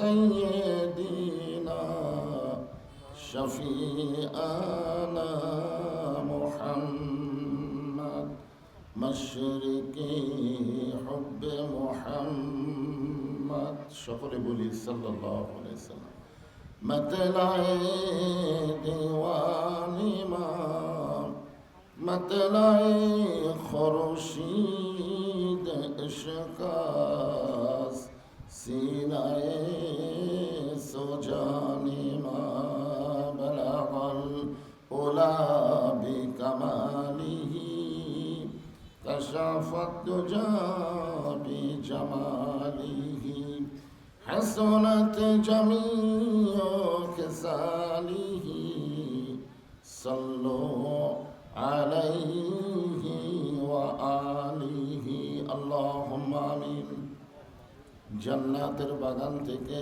سيدنا شفيعنا محمد مشرقي حب محمد شكر بولي صلى الله عليه وسلم مطلع دیوان امام مطلع خورشید عشقا সিনায়ে জান্নাতের বাগান থেকে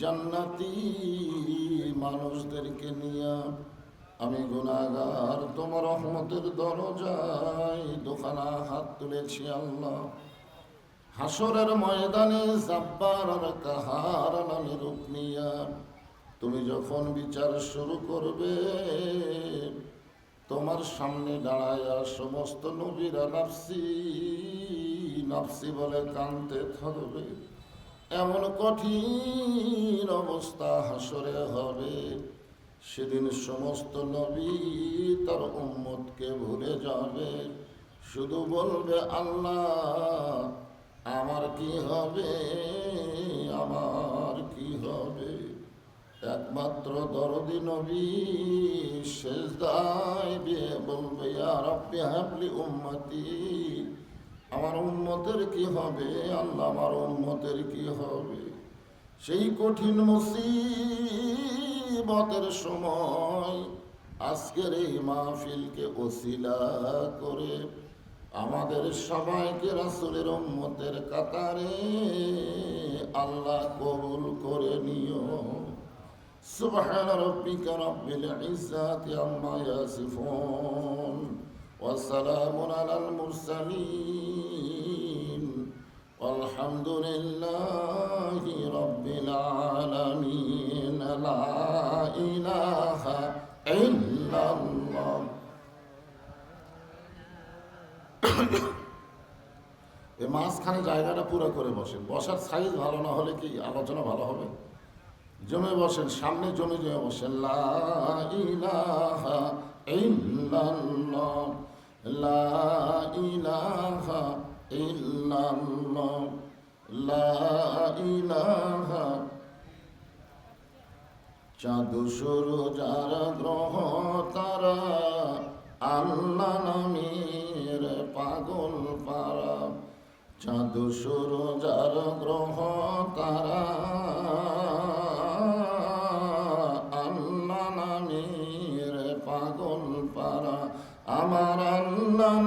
জান্নাতি মানুষদেরকে নিয়ে আমি গুনাগার তোমার রহমতের দরজায় দোকানা হাত তুলেছি আল্লাহ। হাসরের ময়দানে জাব্বার কাহার নামে রূপ নিয়া তুমি যখন বিচার শুরু করবে, তোমার সামনে দাঁড়ায়া সমস্ত নবীরা নাফসি নাফসি বলে কানতে থাকবে। এমন কঠিন অবস্থা হাসরে হবে। সেদিন সমস্ত নবী তার উম্মতকে ভুলে যাবে। শুধু বলবে, আল্লাহ, আমার কি হবে? আমার কি হবে? একমাত্র দরদি নবী শেষ দায় বলবে আর আপনি হাবলি উম্মতি আমার উন্মতের কি হবে? আল্লাহ আমার উন্মতের কি হবে? সেই কঠিন মুসিবতের সময় আজকের এই মাহফিলকে ওসিলা করে আমাদের সবাইকে রাসুলের উম্মতের কাতারে আল্লাহ কবুল করে নিও। সুবাহ রব্বিকা রব্বিল ইজ্জাতি আম্মা ইয়াসিফুন। وسلام على المرسلين والحمد لله رب العالمين لا إله إلا الله এই মাঝখানে জায়গাটা পুরো করে বসেন বসার সাইজ ভালো না হলে কি আলোচনা ভালো হবে জমে বসেন সামনে জমে জমে বসেন লা ইলাহা ইল্লাল্লাহ লা ইলাহা ইল্লাল্লাহ, লা ইলাহা। চাঁদ সরু যারা গ্রহ তারা আল্লাহ নামের পাগল পারা। চাঁদ সরু যার গ্রহ তারা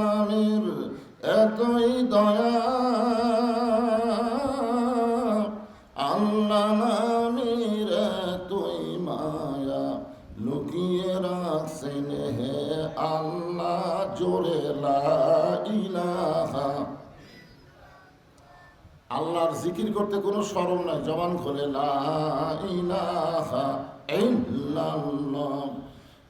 নামের এতই দয়া। আল্লাহ নামের এতই মায়া লুকিয়ে রাখছেন হে আল্লাহ, জোরে ইলাহা। আল্লাহর জিকির করতে কোনো সরম নাই, জবান খোলে লা ইলাহা ইল্লাল্লাহ।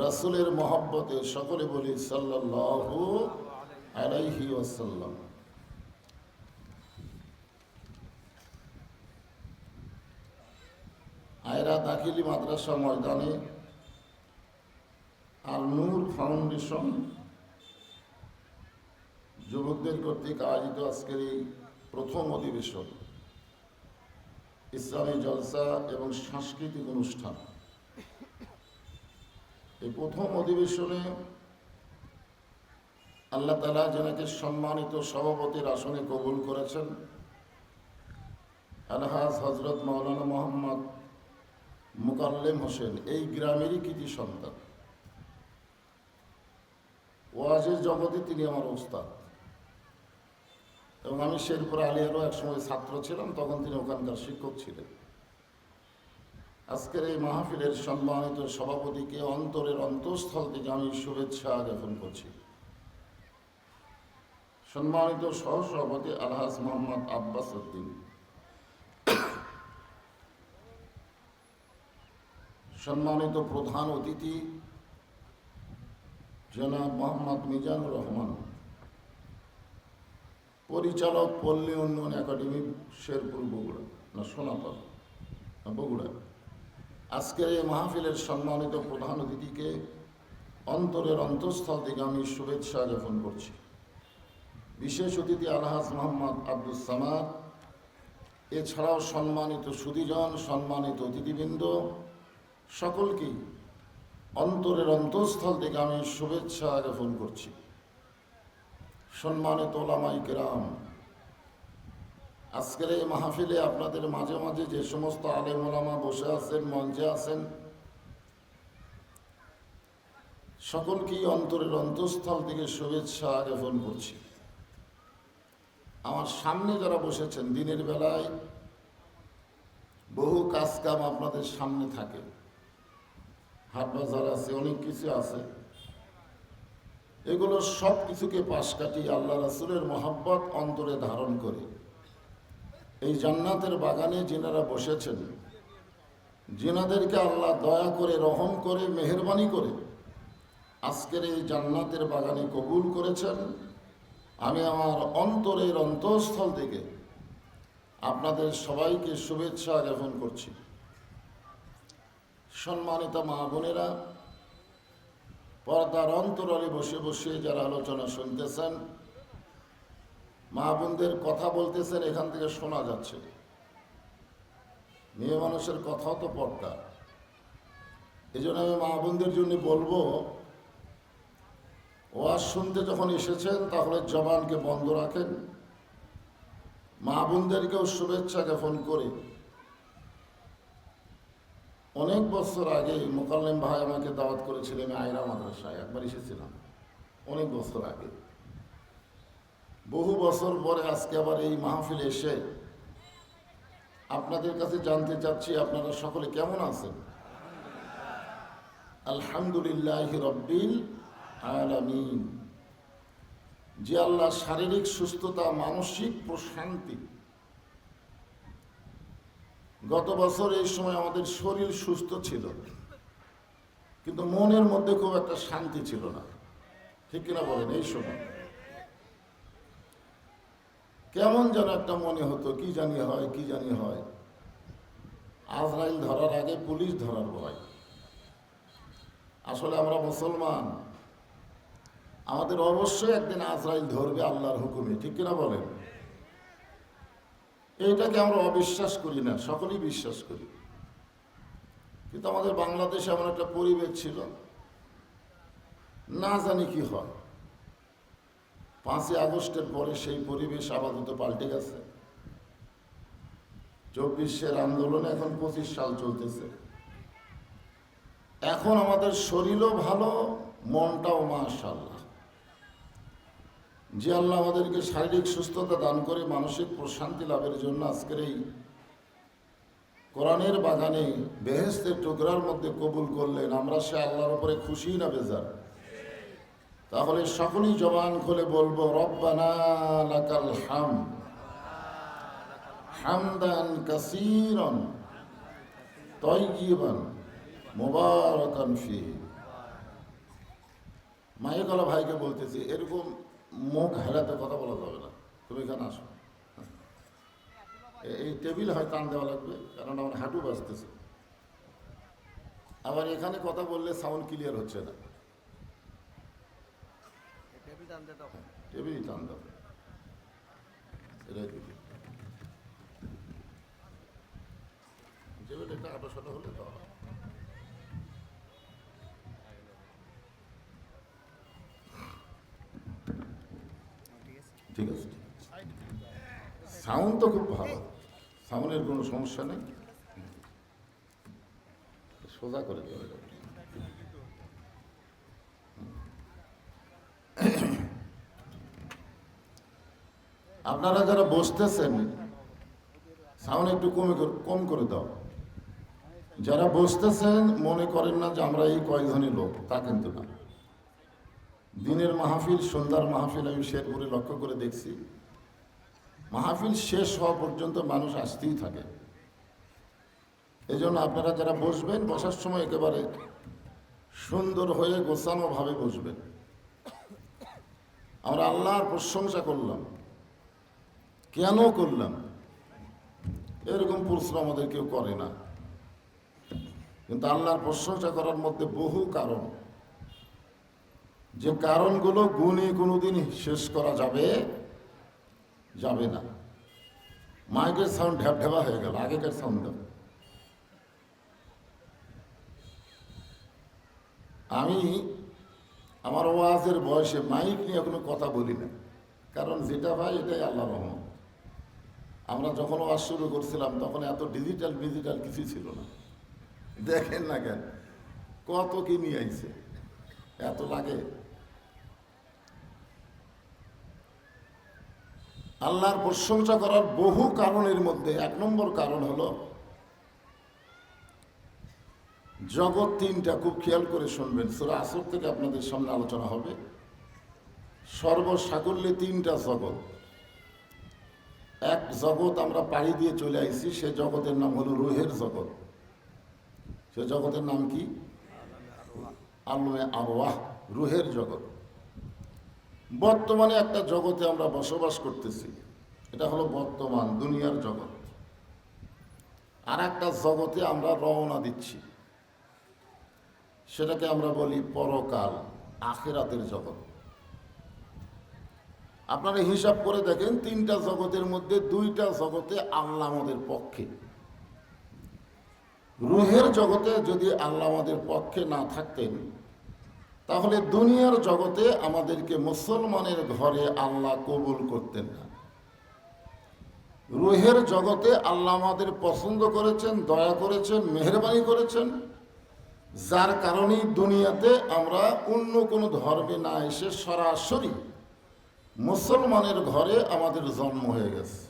রাসূলের মহব্বতে সকলে বলি সাল্লাল্লাহু আলাইহি আয়রা দাখিলি মাদ্রাসা ময়দানে আর নূর ফাউন্ডেশন যুবকদের কর্তৃক আয়োজিত আজকের এই প্রথম অধিবেশন, ইসলামী জলসা এবং সাংস্কৃতিক অনুষ্ঠান। এই প্রথম অধিবেশনে আল্লাহ তালা যেনাকে সম্মানিত সভাপতির আসনে কবুল করেছেন, আলহাজ হজরত মৌলানা মোহাম্মদ মুকাল্লেম হোসেন, এই গ্রামেরই কৃতি সন্তান। ওয়াজের জগতে তিনি আমার ওস্তাদ। এবং আমি শেরপুর আলিয়ারও একসময় ছাত্র ছিলাম, তখন তিনি ওখানকার শিক্ষক ছিলেন। আজকের এই মাহফিলের সম্মানিত সভাপতিকে অন্তরের অন্তঃস্থল থেকে আমি শুভেচ্ছা জ্ঞাপন করছি। সম্মানিত সহসভাপতি আলহাজ মোহাম্মদ আব্বাস উদ্দিন। সম্মানিত প্রধান অতিথি, জনাব মোহাম্মদ মিজানুর রহমান। পরিচালক পল্লী উন্নয়ন একাডেমি শেরপুর বগুড়া, না সোনাতল বগুড়া। আজকের এই মাহফিলের সম্মানিত প্রধান অতিথিকে অন্তরের অন্তঃস্থল থেকে আমি শুভেচ্ছা জ্ঞাপন করছি। বিশেষ অতিথি আলহাজ মোহাম্মদ আব্দুল সামাদ, এছাড়াও সম্মানিত সুদীজন সম্মানিত অতিথিবৃন্দ সকলকেই অন্তরের অন্তঃস্থল থেকে আমি শুভেচ্ছা জ্ঞাপন করছি। সম্মানিত ওলামাই কেরাম আজকের এই মাহফিলে আপনাদের মাঝে মাঝে যে সমস্ত আলেম ওলামা বসে আছেন, মঞ্চে আছেন, সকলকেই অন্তরের অন্তঃস্থল থেকে শুভেচ্ছা জ্ঞাপন করছি। আমার সামনে যারা বসেছেন, দিনের বেলায় বহু কাজ কাম আপনাদের সামনে থাকে। হাট বাজার আছে, অনেক কিছু আছে। এগুলো সব কিছুকে পাশ কাটিয়ে আল্লাহ রাসুলের মহাব্বত অন্তরে ধারণ করে। এই জান্নাতের বাগানে যেনারা বসেছেন। যেনাদেরকে আল্লাহ দয়া করে, রহম করে, মেহরবানি করে আজকের এই জান্নাতের বাগানে কবুল করেছেন। আমি আমার অন্তরের অন্তঃস্থল থেকে আপনাদের সবাইকে শুভেচ্ছা জ্ঞাপন করছি। সম্মানিত মা বোনেরা, পর্দার অন্তরালে বসে বসে যারা আলোচনা শুনতেছেন মা বোনদের কথা বলতেছেন, এখান থেকে শোনা যাচ্ছে। মেয়ে মানুষের কথাও তো পর্দা। এই জন্য আমি মা বোনদের জন্য বলব, ওয়াজ শুনতে যখন এসেছেন, তাহলে জবানকে বন্ধ রাখেন। মা বোনদেরকেও শুভেচ্ছা জ্ঞাপন করে। অনেক বছর আগে মোকাল্লেম ভাই আমাকে দাওয়াত করেছিলেন আয়রা মাদ্রাসায় একবার এসেছিলাম। অনেক বছর আগে। বহু বছর পরে আজকে আবার এই মাহফিলে এসে আপনাদের কাছে জানতে চাচ্ছি, আপনারা সকলে কেমন আছেন? আলহামদুলিল্লাহ রব্বিল আলামিন। যে আল্লাহ শারীরিক সুস্থতা, মানসিক প্রশান্তি। গত বছর এই সময় আমাদের শরীর সুস্থ ছিল, কিন্তু মনের মধ্যে খুব একটা শান্তি ছিল না। ঠিক কিনা বলেন এই সময়? কেমন যেন একটা মনে হতো, কি জানি হয়, কি জানি হয়। আজরাইল ধরার আগে পুলিশ ধরার ভয়। আসলে আমরা মুসলমান। আমাদের অবশ্যই একদিন আজরাইল ধরবে আল্লাহর হুকুমে, ঠিক কিনা বলেন? এইটাকে আমরা অবিশ্বাস করি না, সকলেই বিশ্বাস করি। কিন্তু আমাদের বাংলাদেশে এমন একটা পরিবেশ ছিল, না জানি কি হয়। পাঁচই আগস্টের পরে সেই পরিবেশ আপাতত পাল্টে গেছে। চব্বিশের আন্দোলন এখন পঁচিশ সাল চলতেছে। এখন আমাদের শরীরও ভালো, মনটাও মাশাল্লাহ যে আল্লাহ আমাদেরকে শারীরিক সুস্থতা দান করে মানসিক প্রশান্তি লাভের জন্য আজকের এই কোরআনের বাগানে বেহেস্তের টুকরার মধ্যে কবুল করলেন, আমরা সে আল্লাহর উপরে খুশি না বেজার। তাহলে সকলেই জবান খুলে বলব হাম। হামদান ফিহি। মায়েকলা ভাইকে বলতেছি, এরকম মুখ হেলাতে কথা বলা যাবে না। তুমি এখানে আসো। এই টেবিল হয় টান দেওয়া লাগবে কারণ আমার হাঁটু বাজতেছে। আবার এখানে কথা বললে সাউন্ড ক্লিয়ার হচ্ছে না। টেবিলই টান দাও। এটাই দিবি টেবিল একটা আটো হলে ঠিক আছে। সাউন্ড তো খুব ভালো। সামনের কোনো সমস্যা নেই। সোজা করে দেওয়া যাবে আপনারা যারা বসতেছেন, সাউন্ড একটু কমে কম করে দাও। যারা বসতেছেন, মনে করেন না যে আমরা এই কয়েকজনই লোক, তা কিন্তু না। দিনের মাহফিল, সন্ধ্যার মাহফিল আমি শেরপুরে লক্ষ্য করে দেখছি। মাহফিল শেষ হওয়া পর্যন্ত মানুষ আসতেই থাকে। এই জন্য আপনারা যারা বসবেন, বসার সময় একেবারে সুন্দর হয়ে গোছানোভাবে বসবেন। আমরা আল্লাহর প্রশংসা করলাম। কেন করলাম? এরকম প্রশ্ন আমাদের কেউ করে না। কিন্তু আল্লাহর প্রশংসা করার মধ্যে বহু কারণ। যে কারণগুলো গুণে কোনোদিন শেষ করা যাবে যাবে না। মাইকের সাউন্ড ঢ্যাপঢেপা হয়ে গেল, আগেকার সাউন্ড আমি আমার ওয়াজের বয়সে মাইক নিয়ে কোনো কথা বলি না। কারণ যেটা ভাই এটাই আল্লাহ রহমত। আমরা যখন ওয়াজ শুরু করছিলাম, তখন এত ডিজিটাল ডিজিটাল কিছু ছিল না। দেখেন না কেন, কত কি নিয়ে আইছে, এত লাগে। আল্লাহর প্রশংসা করার বহু কারণের মধ্যে এক নম্বর কারণ হলো, জগৎ তিনটা খুব খেয়াল করে শুনবেন। সুরা আসর থেকে আপনাদের সামনে আলোচনা হবে। সর্বসাকল্যে তিনটা জগৎ। জগৎ আমরা পাড়ি দিয়ে চলে আইছি, সে জগতের নাম হলো রুহের জগৎ সে জগতের নাম কি? আরওয়াহ রুহের জগৎ বর্তমানে একটা জগতে আমরা বসবাস করতেছি, এটা হলো বর্তমান দুনিয়ার জগৎ। আর একটা জগতে আমরা রওনা দিচ্ছি, সেটাকে আমরা বলি পরকাল, আখেরাতের জগৎ। আপনারা হিসাব করে দেখেন, তিনটা জগতের মধ্যে দুইটা জগতে আল্লাহ আমাদের পক্ষে। রুহের জগতে যদি আল্লাহ আমাদের পক্ষে না থাকতেন, তাহলে দুনিয়ার জগতে আমাদেরকে মুসলমানের ঘরে আল্লাহ কবুল করতেন না। রুহের জগতে আল্লাহ আমাদের পছন্দ করেছেন, দয়া করেছেন, মেহরবানি করেছেন। যার কারণেই দুনিয়াতে আমরা অন্য কোনো ধর্মে না এসে সরাসরি মুসলমানের ঘরে আমাদের জন্ম হয়ে গেছে।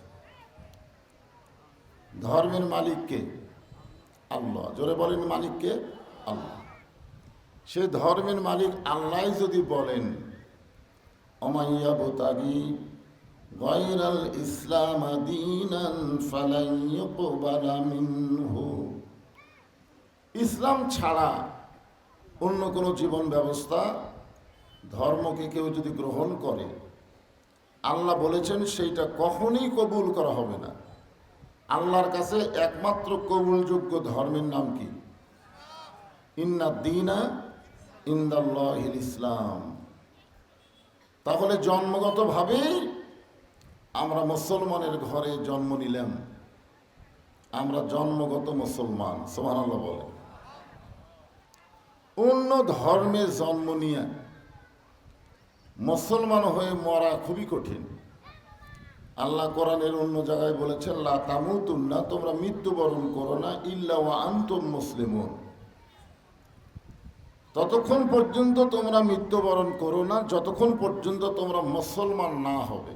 ধর্মের মালিককে আল্লাহ। জোরে বলেন মালিককে আল্লাহ। সে ধর্মের মালিক আল্লাহ যদি বলেন অমাইয়া গয়রাল ইসলাম ইসলাম ছাড়া অন্য কোনো জীবন ব্যবস্থা ধর্মকে কেউ যদি গ্রহণ করে আল্লাহ বলেছেন সেইটা কখনই কবুল করা হবে না। আল্লাহর কাছে একমাত্র কবুলযোগ্য ধর্মের নাম কি? ইন্না দিনা ইন্দাল্লাহিল ইসলাম। তাহলে জন্মগতভাবেই আমরা মুসলমানের ঘরে জন্ম নিলাম। আমরা জন্মগত মুসলমান সোমান আল্লাহ বলে। অন্য ধর্মে জন্ম নিয়ে মুসলমান হয়ে মরা খুবই কঠিন। আল্লাহ কোরআনের অন্য জায়গায় বলেছেন, লা তোমরা মৃত্যুবরণ করো না, ইল্লা ওয়া আনতুম মুসলিমুন। ততক্ষণ পর্যন্ত তোমরা মৃত্যুবরণ করো না, যতক্ষণ পর্যন্ত তোমরা মুসলমান না হবে।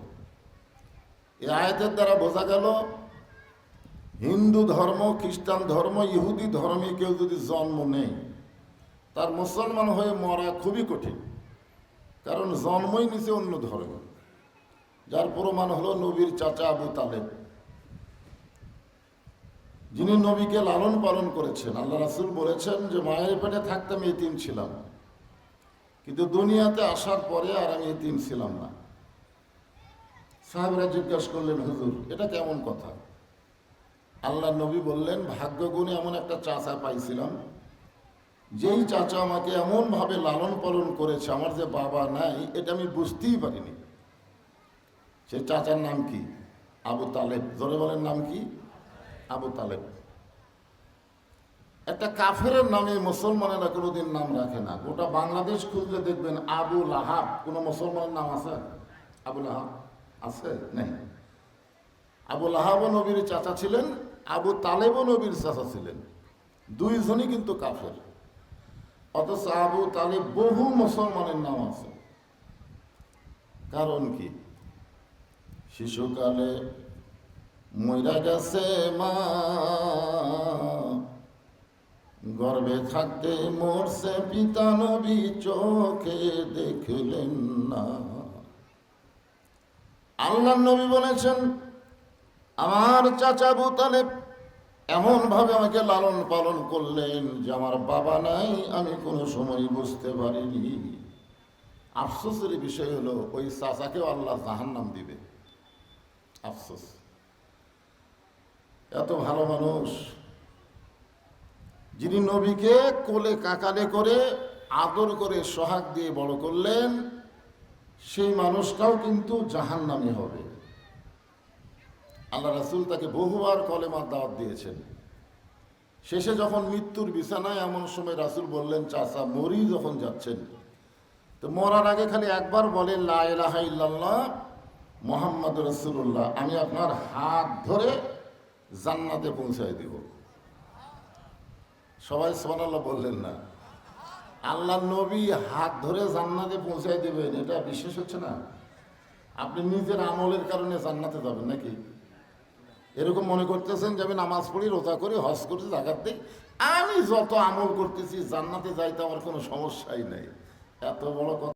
এই আয়াতের দ্বারা বোঝা গেল, হিন্দু ধর্ম, খ্রিস্টান ধর্ম, ইহুদি ধর্মে কেউ যদি জন্ম নেই তার মুসলমান হয়ে মরা খুবই কঠিন। কারণ জন্মই নিছে অন্য ধর্ম। যার প্রমাণ হলো নবীর চাচা আবু তালেব। যিনি নবীকে লালন পালন করেছেন। আল্লাহ রাসুল বলেছেন যে, মায়ের পেটে থাকতাম এতিম ছিলাম। কিন্তু দুনিয়াতে আসার পরে আর আমি এতিম ছিলাম না। সাহেবরা জিজ্ঞাসা করলেন, হুজুর, এটা কেমন কথা? আল্লাহ নবী বললেন, ভাগ্যগুণে এমন একটা চাচা পাইছিলাম যেই চাচা আমাকে এমনভাবে লালন পালন করেছে, আমার যে বাবা নাই, এটা আমি বুঝতেই পারিনি। সে চাচার নাম কি? আবু তালেব। জোরে বলেন নাম কি? আবু তালেব। একটা কাফের নামে মুসলমানেরা কোনোদিন নাম রাখে না। গোটা বাংলাদেশ খুঁজলে দেখবেন আবু লাহাব। কোনো মুসলমানের নাম আছে? আবু লাহাব আছে? নেই। আবু লাহাব নবীর চাচা ছিলেন, আবু তালেব নবীর চাচা ছিলেন। দুইজনই কিন্তু কাফের। অথচ আবু তালেব বহু মুসলমানের নাম আছে। কারণ কি? শিশুকালে মইরা গেছে মা গর্বে থাকতে মরছে পিতা নবী, চোখে দেখলেন না। আল্লাহ নবী বলেছেন, আমার চাচা আবু তালেব এমন ভাবে আমাকে লালন পালন করলেন যে আমার বাবা নাই, আমি কোনো সময় বুঝতে পারিনি। আফসোসের বিষয় হলো, ওই চাচাকেও আল্লাহ জাহান নাম দিবে। আফসোস। এত ভালো মানুষ, যিনি নবীকে কোলে কাকালে করে আদর করে সোহাগ দিয়ে বড় করলেন, সেই মানুষটাও কিন্তু জাহান্নামী হবে। আল্লাহ রাসুল তাকে বহুবার কলেমার দাওয়াত দিয়েছেন। শেষে যখন মৃত্যুর বিছানায় এমন সময় রাসুল বললেন, চাচা, মরি যখন যাচ্ছেন। তো মরার আগে খালি একবার বলেন, লা ইলাহা ইল্লাল্লাহ মোহাম্মদ রসুল্লাহ আমি আপনার হাত ধরে জান্নাতে পৌঁছায় দিব। সবাই সোনাল্লাহ বললেন না। আল্লাহ নবী হাত ধরে জান্নাতে পৌঁছায় দেবেন, এটা বিশেষ হচ্ছে না? আপনি নিজের আমলের কারণে জান্নাতে যাবেন নাকি? এরকম মনে করতেছেন যে আমি নামাজ পড়ি, রোজা করি, হজ করছি জাগাত দিই। আমি যত আমল করতেছি, জান্নাতে যাইতে আমার কোনো সমস্যাই নাই। এত বড় কথা